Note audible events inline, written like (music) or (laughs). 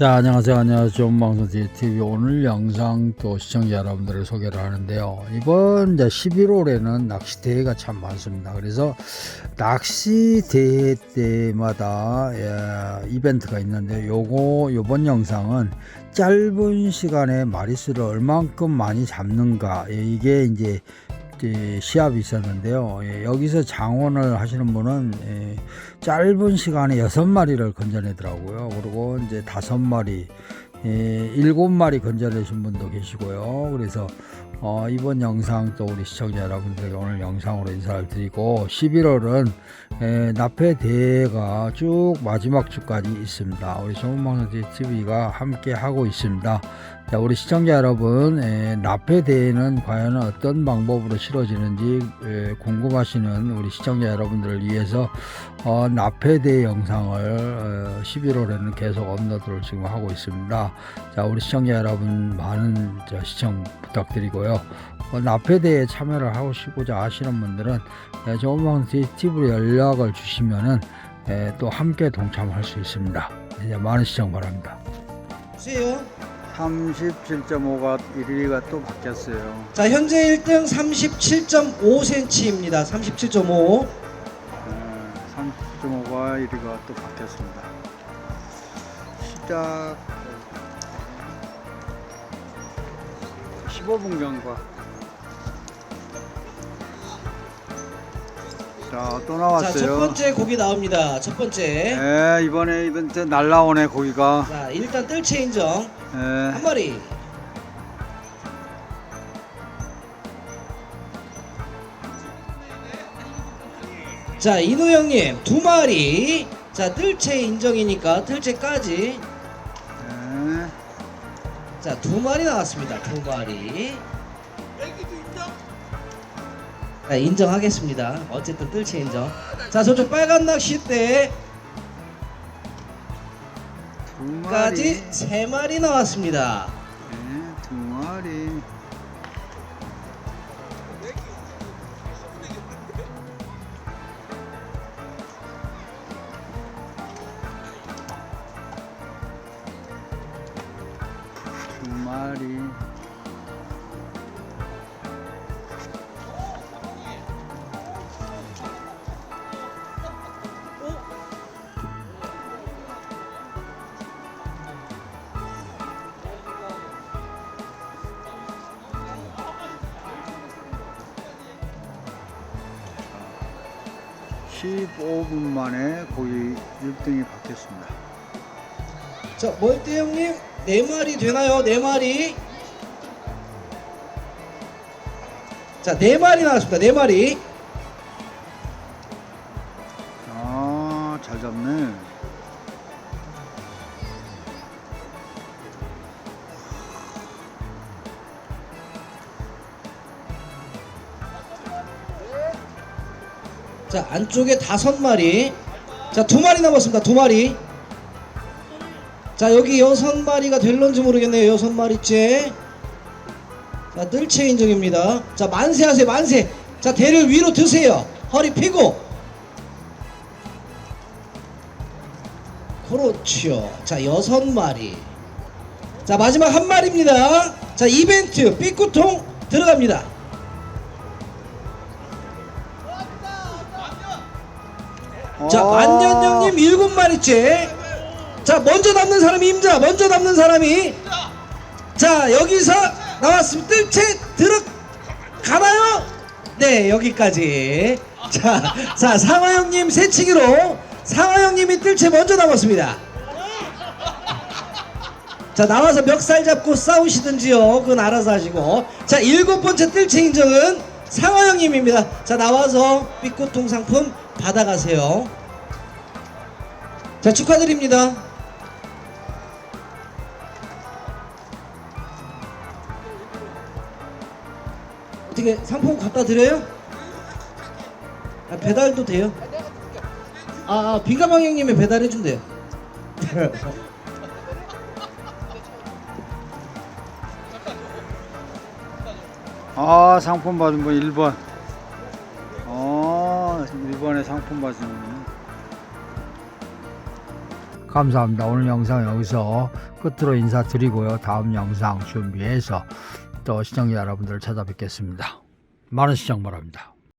자 안녕하세요. 안녕하세요. 좋은방송 TV 오늘 영상 또 시청자 여러분들을 소개를 하는데요. 이번 이제 11월에는 낚시 대회가 참 많습니다. 그래서 낚시 대회 때마다 예, 이벤트가 있는데 요거 요번 영상은 짧은 시간에 마리수를 얼만큼 많이 잡는가 예, 이게 이제 이 시합이 있었는데요. 예, 여기서 장원을 하시는 분은 예, 짧은 시간에 여섯 마리를 건져내더라고요. 그리고 이제 다섯 마리, 예, 일곱 마리 건져내신 분도 계시고요. 그래서 어, 이번 영상 또 우리 시청자 여러분들에게 오늘 영상으로 인사를 드리고 11월은 에, 납회 대회가 쭉 마지막 주까지 있습니다. 우리 좋은방송 TV가 함께 하고 있습니다. 자, 우리 시청자 여러분, 에, 납회 대회는 과연 어떤 방법으로 치러지는지 에, 궁금하시는 우리 시청자 여러분들을 위해서 어, 납회 대회 영상을 어, 11월에는 계속 업로드를 지금 하고 있습니다. 자, 우리 시청자 여러분 많은 저 시청 부탁드리고요. 어, 납회대에 참여를 하시고자 하시는 분들은 예, 좋은방송 TV로 연락을 주시면은 예, 또 함께 동참할 수 있습니다. 이제 많은 시청 바랍니다. 보세요. 37.5가 1위가 또 바뀌었어요. 자, 현재 1등 37.5cm입니다. 37.5. 30.5가 1위가 또 바뀌었습니다. 시작 15분 경과. 자, 또 자, 나왔어요. 첫 번째 고기 나옵니다. 첫 번째. 네, 이번에 이벤트 날라오네 고기가. 자, 일단 뜰채 인정. 네. 한 마리. 자, 이노 형님 두 마리. 자, 뜰채 인정이니까 뜰채까지. 네. 자, 두 마리 나왔습니다. 두 마리. 자, 인정하겠습니다. 어쨌든 뜰채 인정. 자, 저쪽 빨간 낚싯대 두 마리. 까지 세 마리 나왔습니다. 네, 두 마리. 두 마리. 십오 분 만에 거의 1등이 바뀌었습니다. 자, 멀대 형님 네 마리 되나요? 네 마리. 자, 네 마리 나왔습니다. 네 마리. 아, 잘 잡네. 자, 안쪽에 다섯 마리. 자, 두 마리 남았습니다. 두 마리. 자, 여기 여섯 마리가 될런지 모르겠네요. 여섯 마리째. 자, 뜰채 인정입니다. 자, 만세 하세요. 만세. 자, 대를 위로 드세요. 허리 펴고. 그렇죠. 자, 여섯 마리. 자, 마지막 한 마리입니다. 자, 이벤트 삐꾸통 들어갑니다. 자, 아. 만년형님 일곱 마리째. 자, 먼저 남는 사람이 임자. 먼저 남는 사람이. 자, 여기서 나왔으면 뜰채 들어가나요? 네, 여기까지. 자, 자, 상화형님 새치기로 상화형님이 뜰채 먼저 남았습니다. 자, 나와서 멱살 잡고 싸우시든지요. 그건 알아서 하시고. 자, 일곱 번째 뜰채 인정은 상화형님입니다. 자, 나와서 삐꼬통 상품 받아가세요. 자, 축하드립니다. 어떻게 상품 갖다 드려요? 아, 배달도 돼요? 아, 아 비가방 형님이 배달해 준대요. (laughs) 아, 상품 받은 분 1번. 어, 1번에 상품 분. 감사합니다. 오늘 영상 여기서 끝으로 인사드리고요. 다음 영상 준비해서 또 시청자 여러분들을 찾아뵙겠습니다. 많은 시청 바랍니다.